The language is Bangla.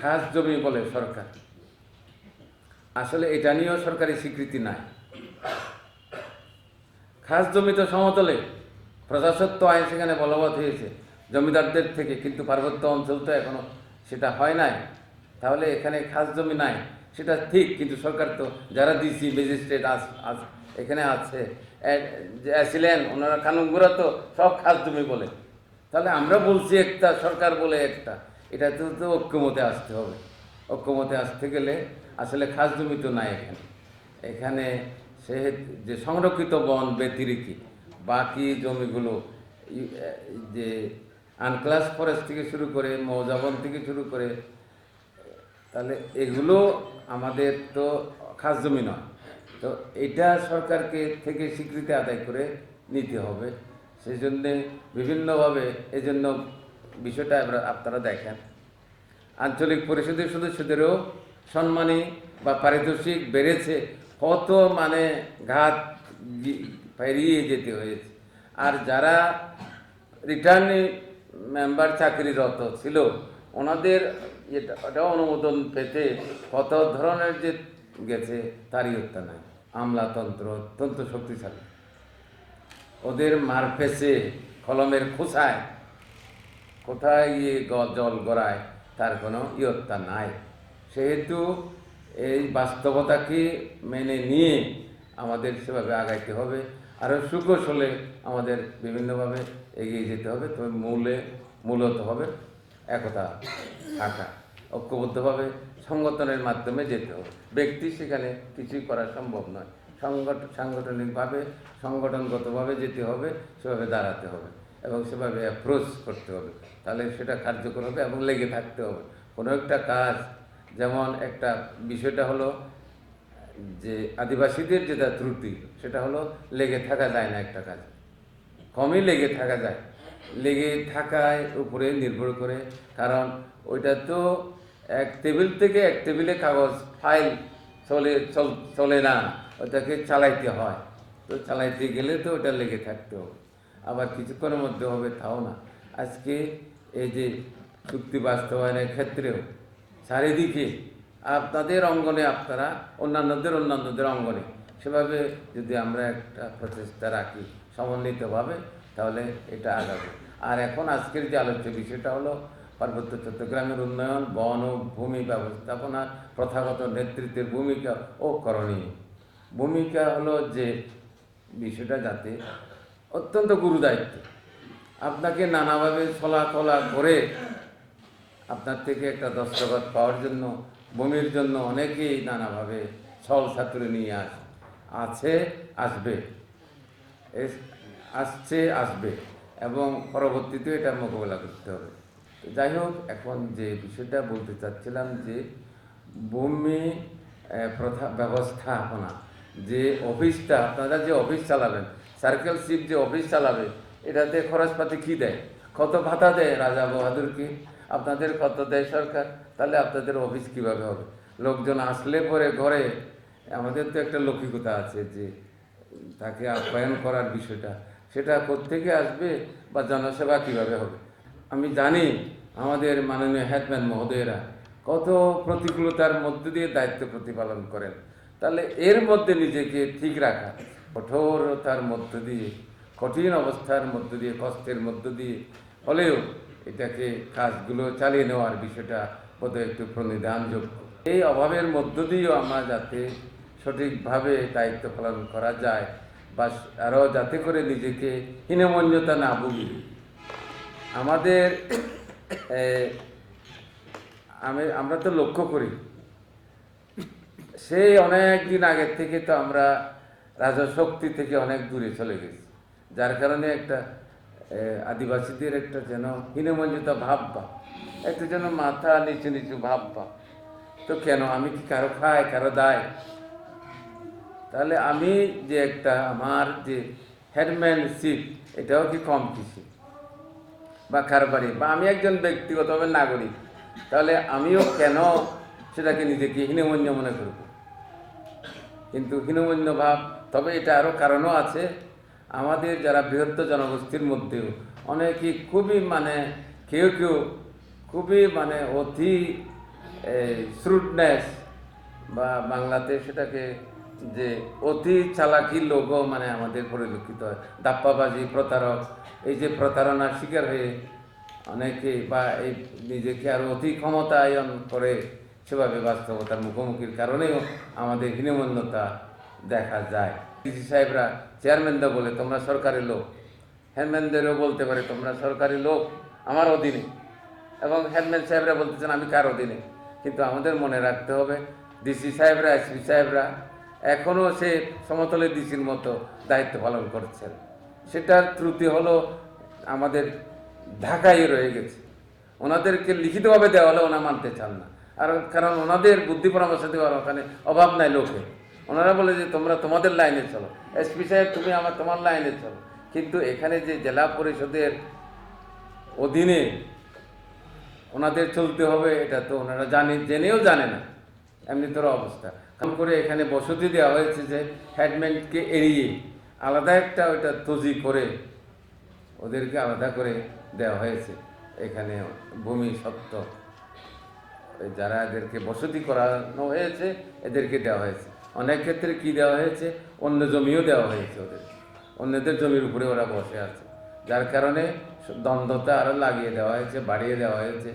খাস জমি বলে সরকার। আসলে এটা নিয়েও সরকারি স্বীকৃতি নাই। খাস জমি তো সমতলে। প্রজাসত্ব আইন সেখানে বলবৎ হয়েছে। জমিদারদের থেকে, কিন্তু পার্বত্য অঞ্চল তো এখনও সেটা হয় নাই। তাহলে এখানে খাস জমি নাই। সেটা ঠিক, কিন্তু সরকার তো যারা ডিসি, ম্যাজিস্ট্রেট আস এখানে আছে। ছিলেন ওনারা কানুনগুলো তো সব খাস জমি বলে। তাহলে আমরা বলছি একটা, সরকার বলে একটা। এটা তো তো ঐক্যমতে আসতে হবে। ঐক্যমতে আসতে গেলে আসলে খাস জমি তো নাই এখানে। এখানে সে যে সংরক্ষিত বন ব্যতিরিকি, বাকি জমিগুলো যে আনক্লাস ফরেস্ট থেকে শুরু করে মৌজাবন থেকে শুরু করে, তাহলে এগুলো আমাদের তো খাস জমি নয়। তো এটা সরকারকে থেকে স্বীকৃতি আদায় করে নিতে হবে। সেই জন্যে বিভিন্নভাবে এই জন্য বিষয়টা আপনারা দেখেন। আঞ্চলিক পরিষদের সদস্যদেরও সম্মানী বা পারিতোষিক বেড়েছে। কত মানে ঘাত পেরিয়ে যেতে হয়েছে। আর যারা রিটার্নিং মেম্বার চাকরিরত ছিল, ওনাদের এটা অনুমোদন পেতে কত ধরনের যে গেছে তারই হত্যা নাই। আমলাতন্ত্র অত্যন্ত শক্তিশালী। ওদের মারফেসে কলমের খোসায় কোথায় গিয়ে জল গড়ায়, তার কোনো ইয়ত্তা নাই। সেহেতু এই বাস্তবতাকে মেনে নিয়ে আমাদের সেভাবে আগাইতে হবে। আরও সুকোশ হলে আমাদের বিভিন্নভাবে এগিয়ে যেতে হবে। তবে মূলে, মূলত হবে একতা থাকা। ঐক্যবদ্ধভাবে সংগঠনের মাধ্যমে যেতে হবে। ব্যক্তি সেখানে কিছুই করা সম্ভব নয়। সংগঠন সাংগঠনিকভাবে, সংগঠনগতভাবে যেতে হবে, সেভাবে দাঁড়াতে হবে। এবং সেভাবে অ্যাপ্রোচ করতে হবে। তাহলে সেটা কার্যকর হবে এবং লেগে থাকতে হবে। কোনো একটা কাজ, যেমন একটা বিষয়টা হলো যে আদিবাসীদের যেটা ত্রুটি, সেটা হলো লেগে থাকা যায় না একটা কাজ। কমই লেগে থাকা যায়। লেগে থাকায় উপরে নির্ভর করে, কারণ ওইটা তো এক টেবিল থেকে এক টেবিলে কাগজ, ফাইল চলে, চল- না। ওটাকে চালাইতে হয়। তো চালাইতে গেলে তো ওটা লেগে থাকতে হবে। আবার কিছুক্ষণের মধ্যে হবে, তাও না। আজকে এই যে চুক্তি বাস্তবায়নের ক্ষেত্রেও চারিদিকে আপনাদের অঙ্গনে আপনারা, অন্যান্যদের অন্যান্যদের অঙ্গনে সেভাবে যদি আমরা একটা প্রচেষ্টা রাখি সমন্বিতভাবে, তাহলে এটা আগাবে। আর এখন আজকের যে আলোচ্য বিষয়টা হলো, পার্বত্য চট্টগ্রামের উন্নয়ন, বন ও ভূমি ব্যবস্থাপনা প্রথাগত নেতৃত্বের ভূমিকা ও করণীয়। ভূমিকা হলো যে বিষয়টা যাতে অত্যন্ত গুরুদায়িত্ব। আপনাকে নানাভাবে চলাকলা করে আপনার থেকে একটা দস্তখত পাওয়ার জন্য, বমির জন্য অনেকেই নানাভাবে ছল ছাত্র নিয়ে আস, আছে, আসবে। আসছে, আসবে এবং পরবর্তীতে এটা মোকাবেলা করতে হবে। যাই হোক, এখন যে বিষয়টা বলতে চাচ্ছিলাম যে ভূমি প্রথা, ব্যবস্থাপনা, যে অফিসটা, আপনারা যে অফিস চালাবেন সার্কেল শিপ যে অফিস চালাবে, এটাতে খরচপাতি কী দেয়? কত ভাতা দেয় রাজা বাহাদুরকে? আপনাদের কত দেয় সরকার? তাহলে আপনাদের অফিস কীভাবে হবে? লোকজন আসলে পরে ঘরে, আমাদের তো একটা লৌকিকতা আছে যে তাকে আপ্যায়ন করার বিষয়টা, সেটা কোত্থেকে আসবে বা জনসেবা কীভাবে হবে? আমি জানি আমাদের মাননীয় হেডম্যান মহোদয়েরা কত প্রতিকূলতার মধ্য দিয়ে দায়িত্ব প্রতিপালন করেন। তাহলে এর মধ্যে নিজেকে ঠিক রাখা কঠোরতার মধ্য দিয়ে, কঠিন অবস্থার মধ্য দিয়ে, কষ্টের মধ্য দিয়ে হলেও এটাকে কাজগুলো চালিয়ে নেওয়ার বিষয়টা বোধহয় একটু প্রণিধানযোগ্য। এই অভাবের মধ্য দিয়েও আমরা যাতে সঠিকভাবে দায়িত্ব পালন করা যায় বা আরও যাতে করে নিজেকে হীনমন্যতা না ভুগি আমাদের আমি, আমরা তো লক্ষ্য করি। সেই অনেক দিন আগের থেকে তো আমরা রাজশক্তি থেকে অনেক দূরে চলে গেছে। যার কারণে একটা আদিবাসীদের একটা যেন হীনমঞ্জিত ভাব বা একটা যেন মাথা নিচু নিচু ভাব বা তো কেন, আমি কি কারও খাই কারও দায়? তাহলে আমি যে একটা আমার যে হেডম্যানশিপ, এটাও কি কম কিছু বা কারবারি, বা আমি একজন ব্যক্তিগতভাবে নাগরিক, তাহলে আমিও কেন সেটাকে নিজেকে হীনমন্য মনে করব? কিন্তু হীনমন্য ভাব তবে এটা আরও কারণও আছে। আমাদের যারা বৃহত্তর জনগোষ্ঠীর মধ্যেও অনেকেই খুবই মানে কেউ কেউ খুবই মানে অতি শ্রুটনেস বা বাংলাতে সেটাকে যে অতি চালাকি লোগো মানে আমাদের পরিলক্ষিত হয়। দাপ্পাবাজি, প্রতারক, এই যে প্রতারণার শিকার হয়ে অনেকে বা এই নিজেকে আরও অতি ক্ষমতায়ন করে সেভাবে বাস্তবতার মুখোমুখির কারণেও আমাদের হীনমন্যতা দেখা যায়। ডিসি সাহেবরা চেয়ারম্যানরা বলে, তোমরা সরকারি লোক। হ্যান্ডম্যানদেরও বলতে পারে, তোমরা সরকারি লোক, আমার অধীনে। এবং হ্যান্ডম্যান সাহেবরা বলতেছেন, আমি কার অধীনে? কিন্তু আমাদের মনে রাখতে হবে, ডিসি সাহেবরা, এসপি সাহেবরা এখনও সে সমতলের ডিসির মতো দায়িত্ব পালন করছেন। সেটার ত্রুটি হলো আমাদের ঢাকায় রয়ে গেছে। ওনাদেরকে লিখিতভাবে দেওয়া হলে ওনা মানতে চান না। আর কারণ ওনাদের বুদ্ধি পরামর্শ দেওয়ার ওখানে অভাব নাই লোকে ওনারা বলে যে, তোমরা তোমাদের লাইনে চলো। এসপি সাহেব, তুমি আমার, তোমার লাইনে চলো। কিন্তু এখানে যে জেলা পরিষদের অধীনে ওনাদের চলতে হবে, এটা তো ওনারা জানে, জেনেও জানে না। এমনি তোর অবস্থা। কারণ করে এখানে বসতি দেওয়া হয়েছে যে, হেডম্যানকে এড়িয়ে আলাদা একটা ওইটা তজি করে ওদেরকে আলাদা করে দেওয়া হয়েছে। এখানে ভূমি সত্ত্ব। যারা এদেরকে বসতি করানো হয়েছে, এদেরকে দেওয়া হয়েছে। অনেক ক্ষেত্রে কি দেওয়া হয়েছে? অন্য জমিও দেওয়া হয়েছে ওদের। অন্যদের জমির উপরে ওরা বসে আছে। যার কারণে দ্বন্দ্বতা আরও লাগিয়ে দেওয়া হয়েছে, বাড়িয়ে দেওয়া হয়েছে।